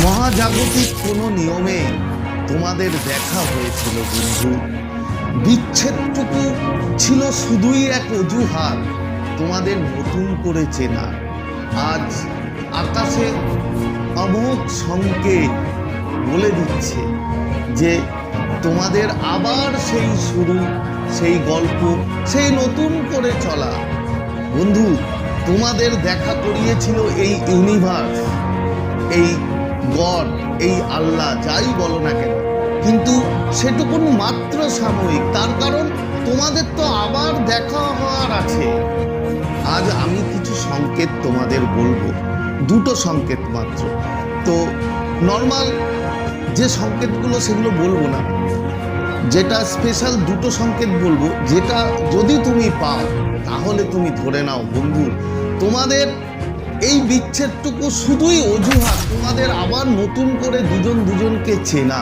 মহাজাগতিক কোনো নিয়মে তোমাদের দেখা হয়েছিল, বন্ধু। বিচ্ছেদটুকু ছিল শুধুই এক অজুহাত, তোমাদের নতুন করে চেনা। আজ আকাশে অমোঘ সংকেত বলে দিচ্ছে যে তোমাদের আবার সেই শুরু, সেই গল্প, সেই নতুন করে চলা। বন্ধু, তোমাদের দেখা করিয়েছিল এই ইউনিভার্স এই গড, এই আল্লাহ যাই বলো না কেন। কিন্তু সেটুকুন মাত্র সাময়িক, তার কারণ তোমাদের তো আবার দেখা হওয়ার আছে। আজ আমি কিছু সংকেত তোমাদের বলব, দুটো সংকেত মাত্র। তো নর্মাল যে সংকেতগুলো সেগুলো বলব না। যেটা স্পেশাল দুটো সংকেত বলব, যেটা যদি তুমি পাও, তাহলে তুমি ধরে নাও বন্ধু, তোমাদের এই বিচ্ছেদটুকু শুধুই অজুহাত। তোমাদের আবার নতুন করে দুজন দুজনকে চেনা।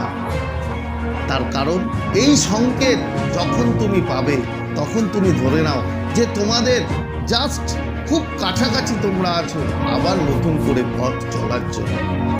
তার কারণ, এই সংকেত যখন তুমি পাবে, তখন তুমি ধরে নাও যে তোমাদের জাস্ট খুব কাছাকাছি তোমরা আছো, আবার নতুন করে পথ চলার জন্য।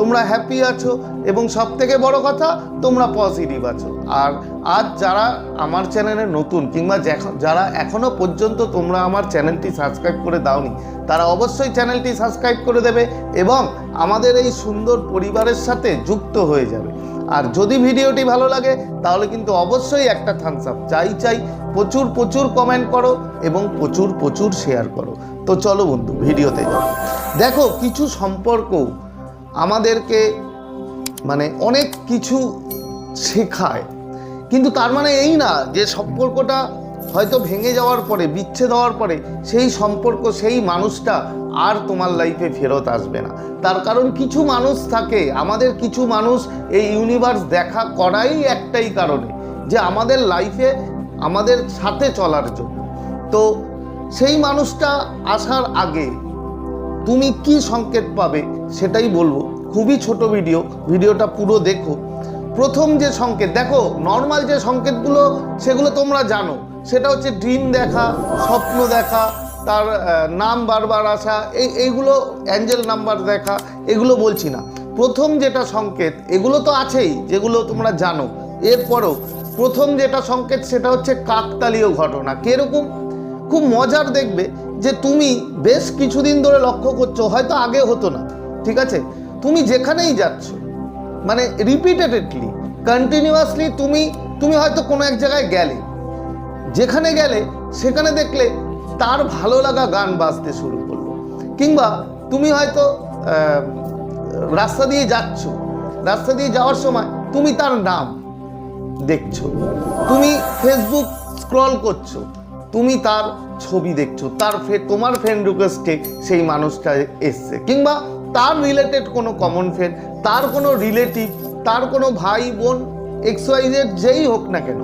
তোমরা হ্যাপি আছো এবং সব থেকে বড় কথা, তোমরা পজিটিভ আছো। আর আজ যারা আমার চ্যানেলে নতুন কিংবা যারা এখনও পর্যন্ত তোমরা আমার চ্যানেলটি সাবস্ক্রাইব করে দাওনি, তারা অবশ্যই চ্যানেলটি সাবস্ক্রাইব করে দেবে এবং আমাদের এই সুন্দর পরিবারের সাথে যুক্ত হয়ে যাবে। আর যদি ভিডিওটি ভালো লাগে, তাহলে কিন্তু অবশ্যই একটা থামস আপ চাই চাই, প্রচুর প্রচুর কমেন্ট করো এবং প্রচুর প্রচুর শেয়ার করো। তো চলো বন্ধু, ভিডিওতে যাও। দেখো, কিছু সম্পর্ক আমাদেরকে মানে অনেক কিছু শেখায়। কিন্তু তার মানে এই না যে সম্পর্কটা হয়তো ভেঙে যাওয়ার পরে, বিচ্ছেদ হওয়ার পরে, সেই সম্পর্ক, সেই মানুষটা আর তোমার লাইফে ফেরত আসবে না। তার কারণ কিছু মানুষ থাকে, আমাদের কিছু মানুষ এই ইউনিভার্স দেখা করাই একটাই কারণে, যে আমাদের লাইফে আমাদের সাথে চলার জন্য। তো সেই মানুষটা আসার আগে তুমি কি সংকেত পাবে সেটাই বলব। খুবই ছোট ভিডিও, ভিডিওটা পুরো দেখো। প্রথম যে সংকেত, দেখো নর্মাল যে সংকেতগুলো, সেগুলো তোমরা জানো। সেটা হচ্ছে ড্রিম দেখা, স্বপ্ন দেখা, তার নাম বারবার আসা, এই, এইগুলো অ্যাঞ্জেল নাম্বার দেখা, এগুলো বলছি না। প্রথম যেটা সংকেত, এগুলো তো আছেই, যেগুলো তোমরা জানো। এরপরও, প্রথম যেটা সংকেত, সেটা হচ্ছে কাকতালীয় ঘটনা। কীরকম? খুব মজার দেখবে যে তুমি বেশ কিছুদিন ধরে লক্ষ্য করছ, হয়তো আগে হতো না, ঠিক আছে? তুমি যেখানেই যাচ্ছ মানে রিপিটেডলি কন্টিনিউয়াসলি তুমি তুমি হয়তো কোনো এক জায়গায় গেলে, যেখানে গেলে সেখানে দেখলে তার ভালো লাগা গান বাজতে শুরু করল। কিংবা তুমি হয়তো রাস্তা দিয়ে যাচ্ছ, রাস্তা দিয়ে যাওয়ার সময় তুমি তার নাম দেখছ, তুমি ফেসবুক স্ক্রল করছ তুমি তার ছবি দেখছ, তার তোমার ফ্রেন্ড রিকোয়েস্টে সেই মানুষটা এসছে। কিংবা তার রিলেটেড কোনো কমন ফ্রেন্ড তার কোনো রিলেটিভ তার কোনো ভাই, বোন এক্স ওয়াই জেড যেই হোক না কেন,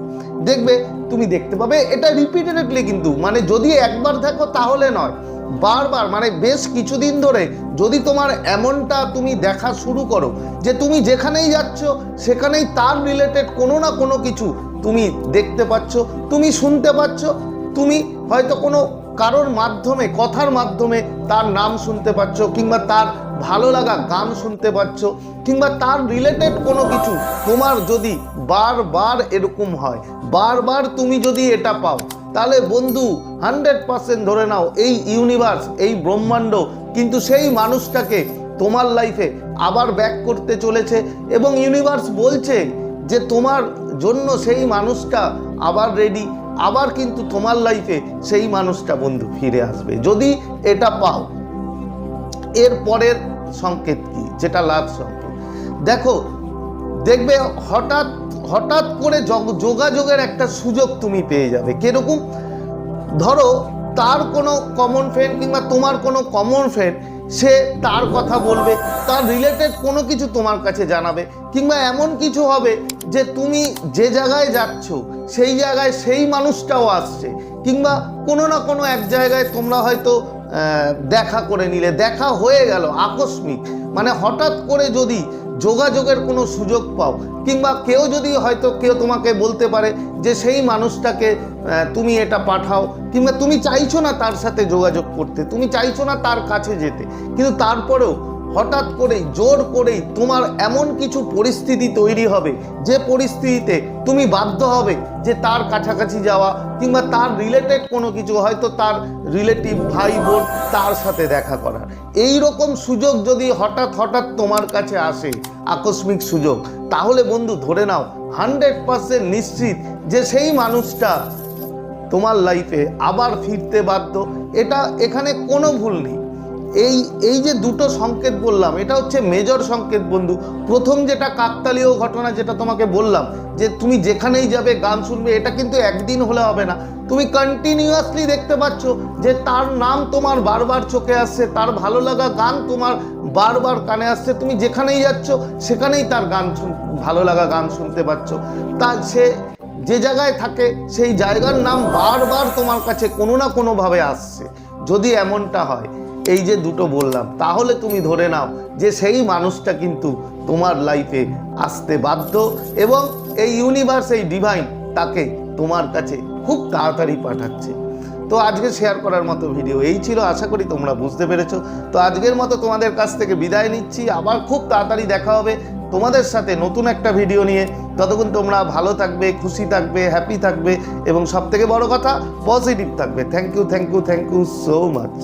দেখবে তুমি দেখতে পাবে, এটা রিপিটেডলি কিন্তু মানে যদি একবার দেখো তাহলে নয়, বারবার মানে বেশ কিছুদিন ধরে যদি তোমার এমনটা তুমি দেখা শুরু করো, যে তুমি যেখানেই যাচ্ছ, সেখানেই তার রিলেটেড কোনো না কোনো কিছু তুমি দেখতে পাচ্ছ, তুমি শুনতে পাচ্ছ তুমি হয়তো কোনো কারোর মাধ্যমে, কথার মাধ্যমে তার নাম শুনতে পাচ্ছ, কিংবা তার ভালো লাগা গান শুনতে পাচ্ছ, কিংবা তার রিলেটেড কোনো কিছু তোমার যদি বারবার এরকম হয়, বারবার তুমি যদি এটা পাও, তাহলে বন্ধু হান্ড্রেড পার্সেন্ট ধরে নাও, এই ইউনিভার্স এই ব্রহ্মাণ্ড কিন্তু সেই মানুষটাকে তোমার লাইফে আবার ব্যাক করতে চলেছে এবং ইউনিভার্স বলছে যে তোমার জন্য সেই মানুষটা আবার রেডি আবার কিন্তু তোমার লাইফে সেই মানুষটা বন্ধু ফিরে আসবে। যদি এটা পাও, এর পরের সংকেত কি? যেটা লাভ সংকেত। দেখো, দেখবে হঠাৎ হঠাৎ করে যোগ- যোগাযোগের একটা সুযোগ তুমি পেয়ে যাবে। কীরকম? ধরো, তার কোনো কমন ফ্রেন্ড কিংবা তোমার কোনো কমন ফ্রেন্ড সে তার কথা বলবে, তার রিলেটেড কোনো কিছু তোমার কাছে জানাবে, কিংবা এমন কিছু হবে যে তুমি যে জায়গায় যাচ্ছ, সেই জায়গায় সেই মানুষটাও আসছে। কিংবা কোনো না কোনো এক জায়গায় তোমরা হয়তো দেখা করে নিলে, দেখা হয়ে গেল, আকস্মিক। মানে হঠাৎ করে যদি যোগাযোগের কোনো সুযোগ পাও, কিংবা কেউ যদি হয়তো কেউ তোমাকে বলতে পারে যে সেই মানুষটাকে তুমি এটা পাঠাও, কিংবা তুমি চাইছো না তার সাথে যোগাযোগ করতে, তুমি চাইছো না তার কাছে যেতে, কিন্তু তারপরেও হঠাৎ করেই, জোর করেই তোমার এমন কিছু পরিস্থিতি তৈরি হবে, যে পরিস্থিতিতে তুমি বাধ্য হবে যে তার কাছাকাছি যাওয়া কিংবা তার রিলেটেড কোনো কিছু, হয়তো তার রিলেটিভ ভাই বোন তার সাথে দেখা করার। এই রকম সুযোগ যদি হঠাৎ হঠাৎ তোমার কাছে আসে, আকস্মিক সুযোগ, তাহলে বন্ধু ধরে নাও হান্ড্রেড পার্সেন্ট নিশ্চিত যে সেই মানুষটা তোমার লাইফে আবার ফিরতে বাধ্য। এটা এখানে কোনো ভুল নেই। এই এই যে দুটো সংকেত বললাম, এটা হচ্ছে মেজর সংকেত বন্ধু। প্রথম যেটা কাকতালীয় ঘটনা যেটা তোমাকে বললাম, যে তুমি যেখানেই যাবে গান শুনবে, এটা কিন্তু একদিন হলে হবে না। তুমি কন্টিনিউয়াসলি দেখতে পাচ্ছ যে তার নাম তোমার বারবার চোখে আসছে, তার ভালো লাগা গান তোমার বারবার কানে আসছে। তুমি যেখানেই যাচ্ছ, সেখানেই তার গান ভালো লাগা গান শুনতে পাচ্ছ। তা সে যে জায়গায় থাকে, সেই জায়গার নাম বারবার তোমার কাছে কোনো না কোনোভাবে আসছে। যদি এমনটা হয় এই যে দুটো বললাম, তাহলে তুমি ধরে নাও যে সেই মানুষটা কিন্তু তোমার লাইফে আসতে বাধ্য এবং এই ইউনিভার্স এই ডিভাইন তাকে তোমার কাছে খুব তাড়াতাড়ি পাঠাচ্ছে। তো আজকে শেয়ার করার মতো ভিডিও এই ছিল, আশা করি তোমরা বুঝতে পেরেছ। তো আজকের মতো তোমাদের কাছ থেকে বিদায় নিচ্ছি, আবার খুব তাড়াতাড়ি দেখা হবে তোমাদের সাথে নতুন একটা ভিডিও নিয়ে। ততক্ষণ তোমরা ভালো থাকবে, খুশি থাকবে হ্যাপি থাকবে এবং সব থেকে বড় কথা পজিটিভ থাকবে। Thank you thank you thank you so much